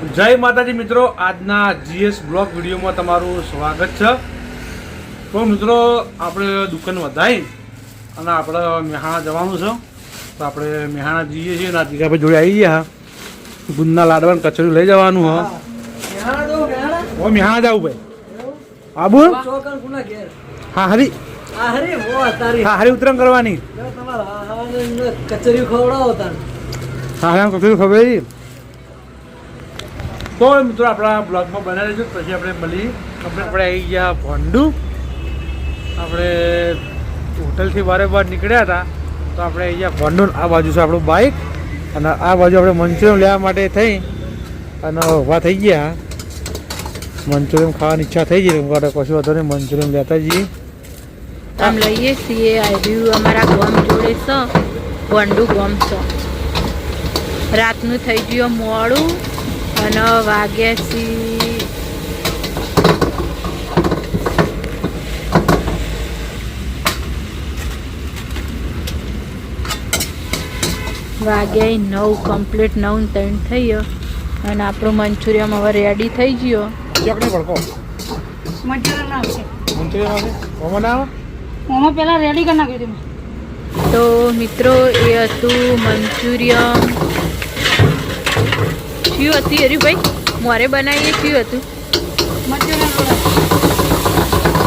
જય માતાજી મિત્રો આજના જીએસ બ્લોગ વિડીયોમાં તમારું સ્વાગત છે. તો મિત્રો આપણે દુકાન વધારી અને આપણે મહેણા જવાનું છે. તો આપણે મહેણા જઈએ છીએ ના જીગાભાઈ જોડે આવી ગયા ગુંદના લાડવાનું કચરું લઈ જવાનું હ. ઓ મેહાણા. જાવું ભાઈ. આબુ? હા હરી. હા હરી ઉતરણ કરવાની. કચરી ખવડાવો હા હા કચોરી ખબર. તો મિત્રો આપણા બ્લોગમાં બનાવી લેજો પછી આપણે મળી. આપણે આપણે આવી ગયા ભોંડુ. આપણે હોટલથી વારે વાર નીકળ્યા હતા. તો આપણે આવી ગયા ભોંડુ. આ બાજુ છે આપણું બાઇક અને આ બાજુ આપણે મંચુરિયમ લેવા માટે થઈ. અને ઊભા થઈ ગયા. મંચુરિયમ ખાવાની ઈચ્છા થઈ ગઈ. મારે કશું વાંધો નહીં મંચુરિયમ લેતા જઈએ. આમ લઈએ છીએ. આવ્યું અમારા ગોમ જોડે છે વંડુ ગોમ રાતનું થઈ ગયું મોડું. અને વાગ્યા સી વાગ્યા નવ કમ્પ્લીટ નવ ત્રણ થઈ ગયો. અને આપણું મંચુરિયમ હવે રેડી થઈ ગયો. તો મિત્રો એ હતું મંચુરિયમ. શું હતી? હરીભાઈ મોરે બનાવીએ શું હતું?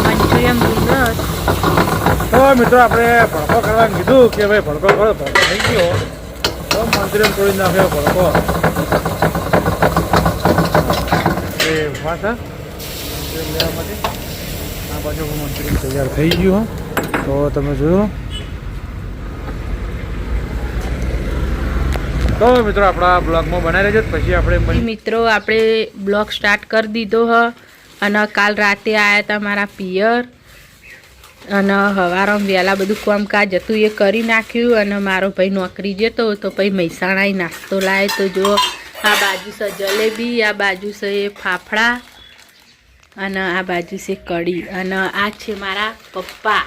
મંચુરિયન નૂડલ્સ તો મિત્રો આપણે ભડકો કરવા કીધું કે ભાઈ ભડકો કરો, ભડકો થઈ ગયો. તો મંચુરિયન તોડી નાખ્યો, ભડકો. એ માટે. આ બાજુ મંચુરિયન તૈયાર થઈ ગયું. તો તમે જોયું તો મિત્રો આપણા બ્લોગમાં બનાવી રહેજો પછી આપણે. મિત્રો આપણે બ્લોગ સ્ટાર્ટ કરી દીધો હ. અને કાલ રાતે આવ્યા હતા મારા પિયર. અને હવારમાં વહેલા બધું કામકાજ હતું એ કરી નાખ્યું. અને મારો ભાઈ નોકરી જતો તો પછી મહેસાણા નાસ્તો લાવે તો જો, આ બાજુ છે જલેબી, આ બાજુ છે ફાફડા, અને આ બાજુ છે કઢી. અને આ છે મારા પપ્પા.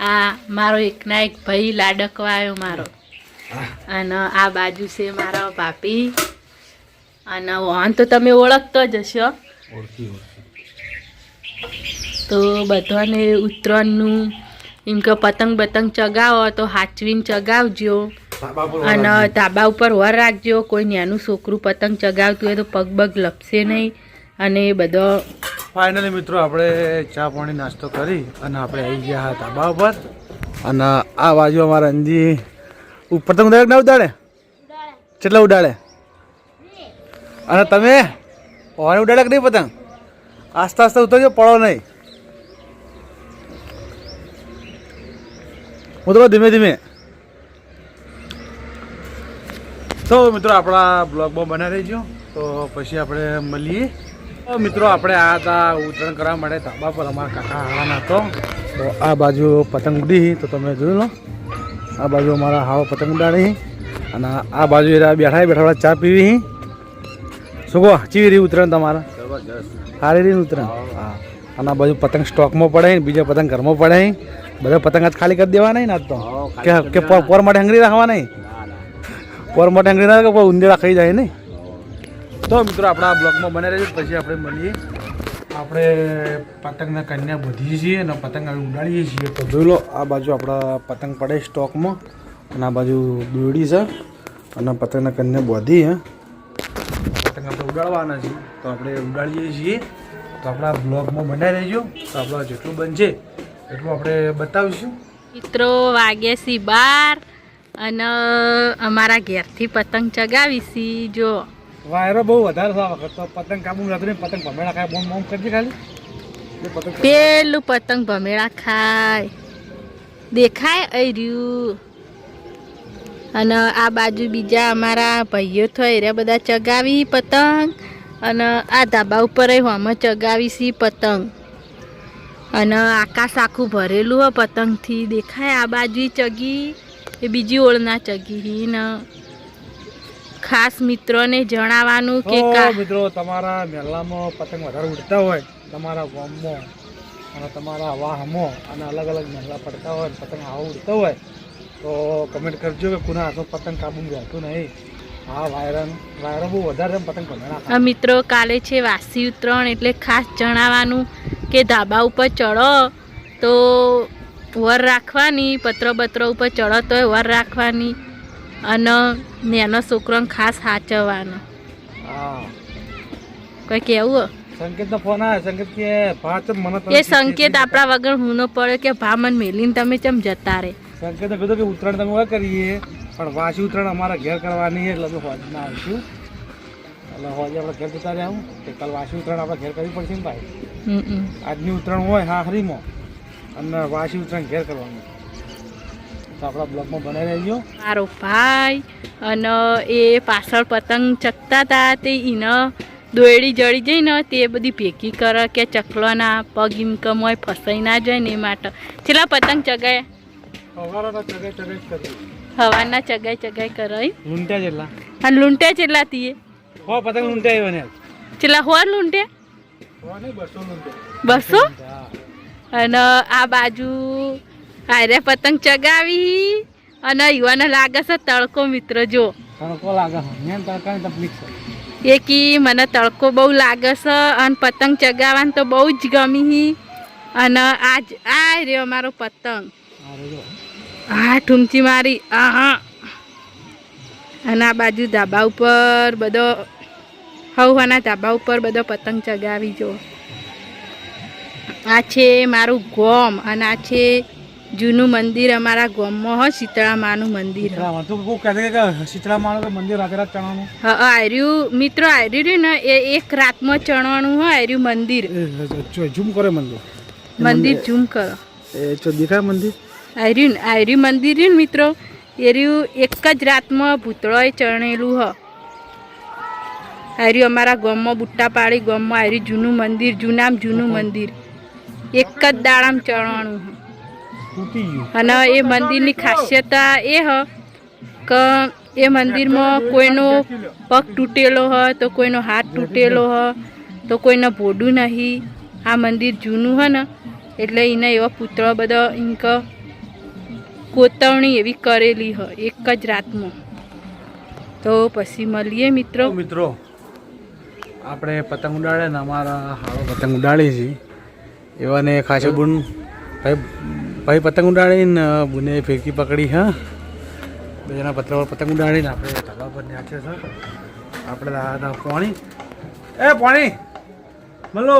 આ મારો એકના એક ભાઈ લાડકવા આવ્યો મારો. અને આ બાજુ છે મારા પાપી અને વાહન તો તમે ઓળખતો જ હશો. તો બધાને ઉત્તરાયણનું એમ કે પતંગ બતંગ ચગાવો તો હાચવીને ચગાવજો. અને ધાબા ઉપર વર રાખજો. કોઈ નાનું છોકરું પતંગ ચગાવતું હોય તો પગ બગ લપશે નહીં. અને એ બધો ફાઇનલી મિત્રો આપણે ચા પાણી નાસ્તો કરી અને આપણે આવી ગયા ધાબા ઉપર. અને આ બાજુ અમારા અંજી પતંગ ઉડાડે ના ઉડાડે? કેટલા ઉડાડે? અને તમે ઓને ઉડાડે કે નહીં પતંગ? આસ્તા આસ્તા ઉતરજો પડો નહીં. હું તો ધીમે ધીમે. તો મિત્રો આપણા બ્લોગમાં બનાવી રહીજો તો પછી આપણે મળીએ. મિત્રો આપણે આ હતા ઉતરણ કરવા માટે ધાબા પર અમારા કાકા હાલાના હતો તો આ બાજુ પતંગ ઉડી. તો તમે જોયું લો. આ બાજુ અમારા હાવ પતંગ ઉડાડી અને આ બાજુ એરા બેઠા બેઠા ચા પીવી. શું કહો? ચીવી રહી ઉતરણ તમારા? સારી રહી ઉતરણ? હા. અને આ બાજુ પતંગ સ્ટોકમાં પડે બીજા પતંગ ઘરમાં પડે. બધા પતંગ આજ ખાલી કરી દેવા નહીં ને આજ તો? કે કે પોર માટે હંગરી રાખવા નહીં? પોર માટે હંગરી ના રાખે ઉંદેડા ખાઈ જાય નહીં? તો મિત્રો આપણા બ્લોગમાં બને રહેજો પછી આપણે મળીએ. આપણે પતંગના કન્યા બધીએ છીએ અને પતંગ આવી ઉડાડીએ છીએ. તો જોઈ લો આ બાજુ આપણા પતંગ પડે સ્ટોકમાં અને આ બાજુ દોરડી છે અને પતંગના કન્યા બોધી હે પતંગ આપણે ઉડાડવાના છે તો આપણે ઉડાડીએ છીએ. તો આપણા બ્લોગમાં બનાવી રહેજો તો આપણો જેટલું બનશે એટલું આપણે બતાવીશું. મિત્રો વાગ્યા સી બાર અને અમારા ઘેરથી પતંગ ચગાવીશી. જો. વાયરો બહુ વધારે થવા વખત તો પતંગ કાબુ નહીં પતંગ ભમેડા ખાય બોમ બોમ કરજે ખાલી. પેલું પતંગ ભમેળા ખાય. દેખાય અર્યું. અને આ બાજુ બીજા અમારા ભાઈઓ થઈ રહ્યા બધા ચગાવી પતંગ. અને આ ધાબા ઉપર આમાં ચગાવી સી પતંગ. અને આકાશ આખું ભરેલું હોય પતંગથી. દેખાય આ બાજુ ચગી એ બીજી ઓળના ચગી ને. ખાસ મિત્રોને જણાવવાનું કે મિત્રો તમારા મેલામાં પતંગ વધારે ઉડતા હોય તમારા ગામમાં અને તમારા વાહમાં અને અલગ અલગ મહેલા પડતા હોય પતંગ આવો ઉડતા હોય તો કમેન્ટ કરજો કે કોના હાથમાં પતંગ કાબુ રહેતું નહીં. મિત્રો કાલે છે વાસી ઉત્તરાયણ એટલે ખાસ જણાવવાનું કે ધાબા ઉપર ચડો તો વર રાખવાની પત્ર બત્ર ઉપર ચડો તો વર રાખવાની. અને નેનો છોકરોને ખાસ સાચવવાનો. હા. કોઈ કેવું? સંકેતનો ફોન આવે સંકેત કે ભાત મને એ સંકેત આપણા વગર હું ન પડે કે ભા મને મેલીને તમે ચમ જતા રે? સંકેત કીધું કે ઉત્તરાયણ તમે હવે કરીએ. પણ વાસી ઉત્તરાયણ અમારા ઘેર કરવાની એટલે અમે હોજના આવીશું. એટલે હોજે આપણે ઘેર જતા રહ્યા કે કાલ વાસી ઉત્તરાયણ આપણે ઘેર કરવી પડશે ને ભાઈ. આજની ઉત્તરાયણ હોય હા હરીમો અને વાસી ઉત્તરાયણ ઘેર કરવાની. તો આપણા બ્લોગમાં બનાવી રહેજો. મારો ભાઈ અને એ પાછળ પતંગ ચકતા હતા તે એને દોયડી જડી જઈ ને તે બધી ભેગી કરે કે ચકલોના પગ ઇન્કમ હોય ફસાઈ ના જાય ને એ માટે. છેલ્લા પતંગ ચગાય. સવારના ચગાઈ ચગાઈ કરી. હવાના ચગાઈ ચગાઈ કરાય લૂંટ્યા જેટલા. અને લૂંટ્યા જેટલા તીએ. હો પતંગ લૂંટ્યા આવ્યો ને છેલ્લા હોર લૂંટ્યા. બસો? હા. અને આ બાજુ હારે પતંગ ચગાવી. અને યુવાને લાગે છે તડકો મિત્ર જો. તડકો લાગે છે. તડકાની તકલીફ છે. એ કી મને તડકો બહુ લાગે છે અને પતંગ ચગાવવાનું તો બહુ જ ગમી હી. અને આજ આ રહ્યો અમારો પતંગ. આ રેજો ઠુમચી મારી હા અને આ બાજુ ધાબા ઉપર બધો હવાના ધાબા ઉપર બધો પતંગ ચગાવી જો. આ છે મારું ગોમ અને આ છે જૂનું મંદિર અમારા ગામમાં હોય શીતળા માનું મંદિર શીતળા માનો મંદિર રાતે હા આર્યું મિત્રો આર્યું રહ્યું ને એ એક રાતમાં ચણવાનું હોય આર્યું મંદિર. ઝૂમ કરે મંદિર. મંદિર. ઝૂમ કરો. એ જો દેખાય મંદિર? આર્યું આર્યું મંદિર રહ્યું ને મિત્રો એ રહ્યું એક જ રાતમાં ભૂતળોએ ચણેલું હ. આર્યું અમારા ગામમાં બુટ્ટા પાડી ગામમાં આર્યું જૂનું મંદિર જૂનામ જૂનું મંદિર. એક જ દાડામ ચણવાનું હ. તૂટી ગયું અને એ મંદિરની ખાસિયતા એ હ, કે એ મંદિરમાં કોઈનો પગ તૂટેલો હોય તો કોઈનો હાથ તૂટેલો હોય તો કોઈને ભોડું નહીં. આ મંદિર જૂનું હોય ને, એટલે એને એવા પુતળો બધા ઇંક કોતવણી એવી કરેલી હોય એક જ રાતમાં. તો પછી મળીએ મિત્રો. મિત્રો, આપણે પતંગ ઉડાડે ને અમારા હારો પતંગ ઉડાડીએ છીએ. એવાને ખાસે ગુણ. ભાઈ ભાઈ પતંગ ઉડાડીને બુને ફેરકી પકડી હા? બીજાના પતરા પર પતંગ ઉડાડીને આપણે ધાબા પર નાખે છે. આપણે દાદા પાણી. એ પાણી! મલો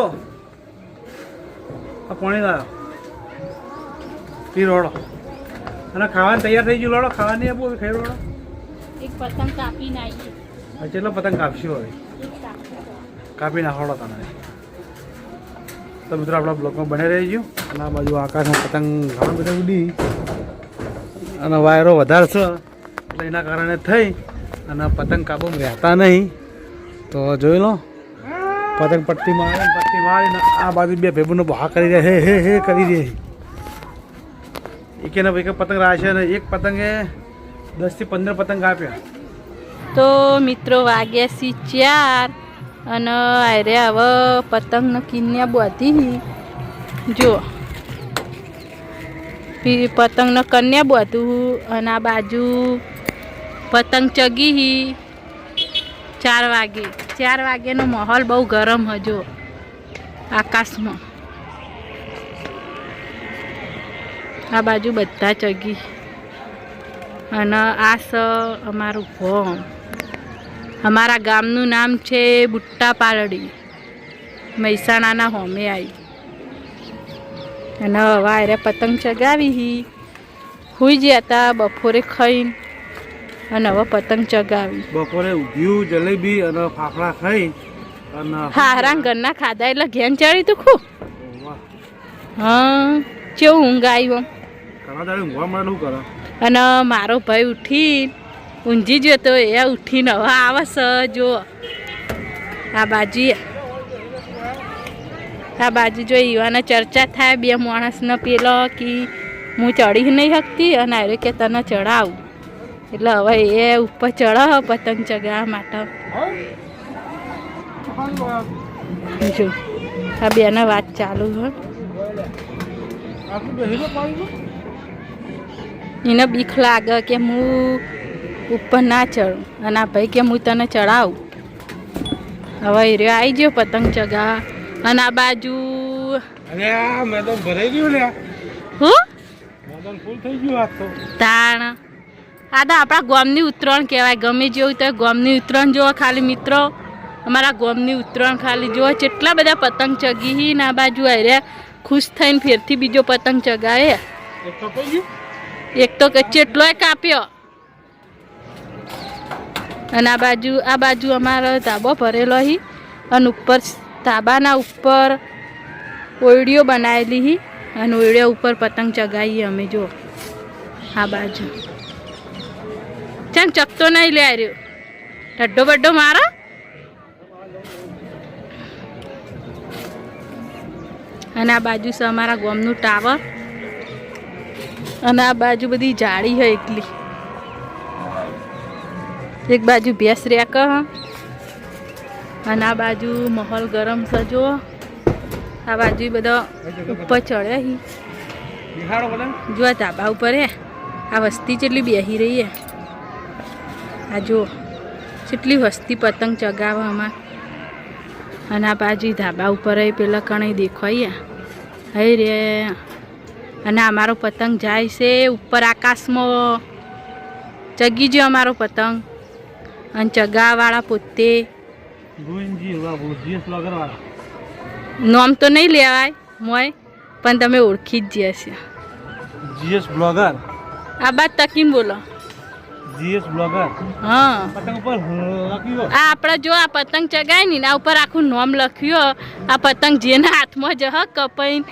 આ પાણી લાવો પી રોડો. અને ખાવાનું તૈયાર થઈ ગયું લોડો ખાવાની આપો ખાઈ રોડો. એક પતંગ કાપી નાખી કેટલો પતંગ કાપશું હવે? કાપી નાખોડો તમે તો મિત્રો, આપણા બ્લોકમાં બને રહીજો. અને આ બાજુ આકાશમાં પતંગ ઘણા બધા ઉડી. અને વાયરો વધારે એટલે એના કારણે થઈ. અને પતંગ કાબુમાં રહેતા નહીં. તો જોઈ લો. પતંગ પટ્ટી મારે પટ્ટી મારીને આ બાજુ બે ભેબુનો બહા કરી રહ્યા હે હે હે, કરી દે. એક એના ભાઈ પતંગ રાખે અને એક પતંગે દસથી પંદર પતંગ આપ્યા. તો મિત્રો, વાગ્યા સી ચાર. અને આરે હવે પતંગને કિન્યા બાંધી જો. પતંગને કન્યા બાંધું અને આ બાજુ પતંગ ચગી હી. ચાર વાગે. ચાર વાગ્યાનો માહોલ બહુ ગરમ હજો આકાશમાં. આ બાજુ બધા ચગી. અને આ સ અમારું ગોમ અમારા ગામનું નામ છે બુટ્ટા પાલડી મહેસાણાના હોમે આવી અને હવા અરે પતંગ ચગાવી હી હુઈ ગયા હતા બપોરે ખાઈને અને હવે પતંગ ચગાવી. બપોરે ઊંધિયું જલેબી અને ફાફડા ખાઈ અને હારા ઘરના ખાધા એટલે ઘેન ચડી તું ખૂબ. હા કેવું ઊંઘ આવી આમ ઘણા દાડે ઊંઘવા મળે શું કરે. અને મારો ભાઈ ઉઠી ઊંઘી ગયો તો એ ઉઠીને હવે આવે છે જો આ બાજુ. આ બાજુ જો યુવાને ચર્ચા થાય બે માણસનો પેલો કે હું ચડી નહીં શકતી અને અરે કે તને ચડાવું એટલે હવે એ ઉપર ચડાવ પતંગ ચગાવવા માટે. જો આ બેને વાત ચાલુ તો? એને બીક લાગે કે હું ઉપર ના ચડું અને આ ભાઈ કે હું તને ચડાવું હવે રે રહ્યો આવી ગયો પતંગ ચગા અને આ બાજુ મેં તો ભરાઈ ગયું હું? તાણ. આ તો આપણા ગોમની ઉત્તરાયણ કહેવાય. ગમે જેવું તો ગોમની ઉત્તરાયણ જુઓ ખાલી મિત્રો. અમારા ગોમની ઉત્તરાયણ ખાલી જોવો કેટલા બધા પતંગ ચગી હી ને આ બાજુ આવ્યા ખુશ થઈને ફેરથી બીજો પતંગ ચગાવે. એક તો થઈ ગયું? એક તો કે ચેટલોય કાપ્યો અને આ બાજુ આ બાજુ અમારો ધાબો ભરેલો હી અને ઉપર ધાબાના ઉપર ઓયડીઓ બનાવેલી હી અને ઓયડીઓ ઉપર પતંગ ચગાવીએ અમે, જો. આ બાજુ. ચાલ ચકતો નહીં લે રહ્યો ઢડ્ડો બડ્ડો મારો. અને આ બાજુ છે અમારા ગોમનું ટાવર. અને આ બાજુ બધી જાળી હોય એટલી. એક બાજુ ભેંસ રેક અને આ બાજુ માહોલ ગરમ છે જો. આ બાજુ બધા ઉપર ચડ્યા હી. જો આ ધાબા ઉપર હે. આ વસ્તી જેટલી બેસી રહી હે. આ જો કેટલી વસ્તી પતંગ ચગાવે આમાં. અને આ બાજુ ધાબા ઉપર એ પેલા કણે દેખાય હે. રે. અને અમારો પતંગ જાય છે ઉપર આકાશમાં. ચગી ગયો અમારો પતંગ. અને ચગાવાળા પોતે. નોમ તો નહીં લેવાય મોય પણ તમે ઓળખી જ જશે જીએસ બ્લોગર. આ બાદ તકીન બોલો. GS blogger. હા. પતંગ ઉપર લખ્યું. આ આપણે જો આ પતંગ ચગાય ને આ ઉપર આખું નોમ લખ્યું આ પતંગ જેના હાથમાં જહ કપાઈને.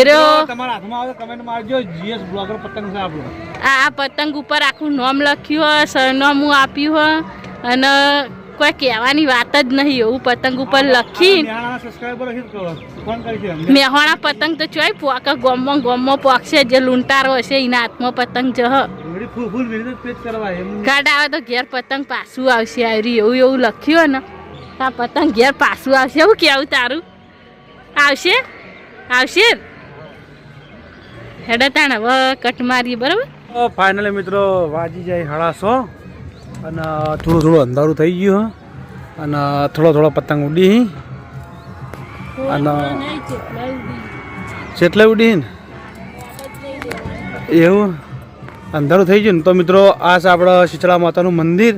એરો તમારા હાથમાં આવે કમેન્ટ મારજો જીએસ બ્લોગર પતંગ છે આપણો. આ આ પતંગ ઉપર આખું નોમ લખ્યું હોય સરનામું આપ્યું હોય અને કોઈ કહેવાની વાત જ નહીં એવું પતંગ ઉપર લખી. મેહોણા પતંગ તો ચોય પોક ગોમો ગોમમાં પોકશે જે લૂંટારો હશે એના હાથમાં પતંગ જહ કાર્ડ આવે તો ઘેર પતંગ પાછું આવશે આવી એવું એવું લખ્યું ને આ પતંગ ઘેર પાછું આવશે. એવું કેવું તારું? આવશે? આવશે? હેડે તાણ હવે કટ મારીએ બરાબર? ફાઇનલી મિત્રો વાજી જાય હળાસો. અને થોડું થોડું અંધારું થઈ ગયું અને થોડો થોડો પતંગ ઉડી અને જેટલે ઉડી ને, એવું. અંધારું થઈ ગયું ને, તો મિત્રો આ છે આપણા શીતળા માતાનું મંદિર,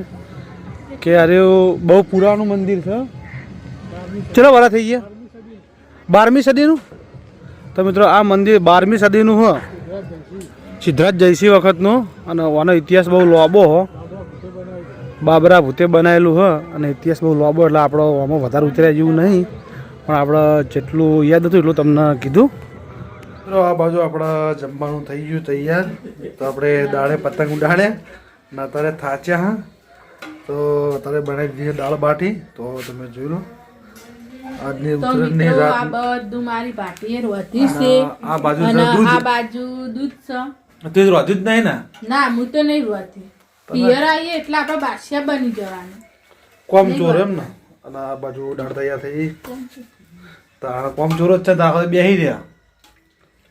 કે અરે બહુ પુરાણું મંદિર છે. ચલો વાળા થઈ ગયા? બારમી સદીનું? તો મિત્રો આ મંદિર બારમી સદીનું હ. સિદ્ધરાજ જયસિંહ વખતનું, અને આનો ઇતિહાસ બહુ લાંબો હો. બાબરા ભૂતે બનાવેલું હ અને ઇતિહાસ બહુ લાંબો એટલે આપણો આમાં વધારે ઉતર્યા જેવું નહીં. પણ આપણે જેટલું યાદ હતું એટલું તમને કીધું. મિત્રો આ બાજુ આપણે જમવાનું થઈ ગયું તૈયાર. તો આપણે દાળે પતંગ ઉડાડે ને અત્યારે થાચ્યા હા. તો અત્યારે બનાવી દીધી દાળ બાટી. તો તમે જોઈ લો. આજની ઉત્તરાયણની આ રાત બધું મારી પાટીએ રોધી છે. આ બાજુ દૂધ. આ બાજુ દૂધ છે. તે રોતી જ નહીં ને? ના હું તો નહીં રોતી પિયર આવીએ એટલે આપણે બાદશાહ બની જવાનું. કોમ ચોર એમ ને? અને આ બાજુ દાળ તૈયાર થઈ તો આ કોમ ચોર જ છે દાખલ બેહી રહ્યા.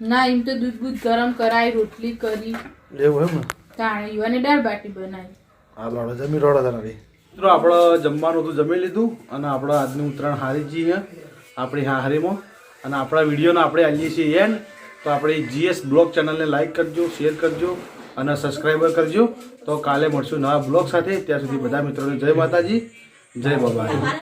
ના એમ તો દૂધ બૂધ ગરમ કરાય રોટલી કરી. એવું એમ ને? તાણે અને દાળ બાટી બનાવી. હા લોડો જમી રોડો ધરાવી મિત્રો આપણે જમવાનું તો જમી લીધું. અને આપણે આજની ઉત્તરાયણ હારી જઈએ આપણી હા હારીમાં. અને આપણા વિડીયોને આપણે આવીએ છીએ એન્ડ. તો આપણી જીએસ બ્લોગ ચેનલને લાઈક કરજો શેર કરજો. અને સબસ્ક્રાઈબર કરજો. તો કાલે મળશું નવા બ્લોગ સાથે. ત્યાં સુધી બધા મિત્રોને જય માતાજી, જય બાબા.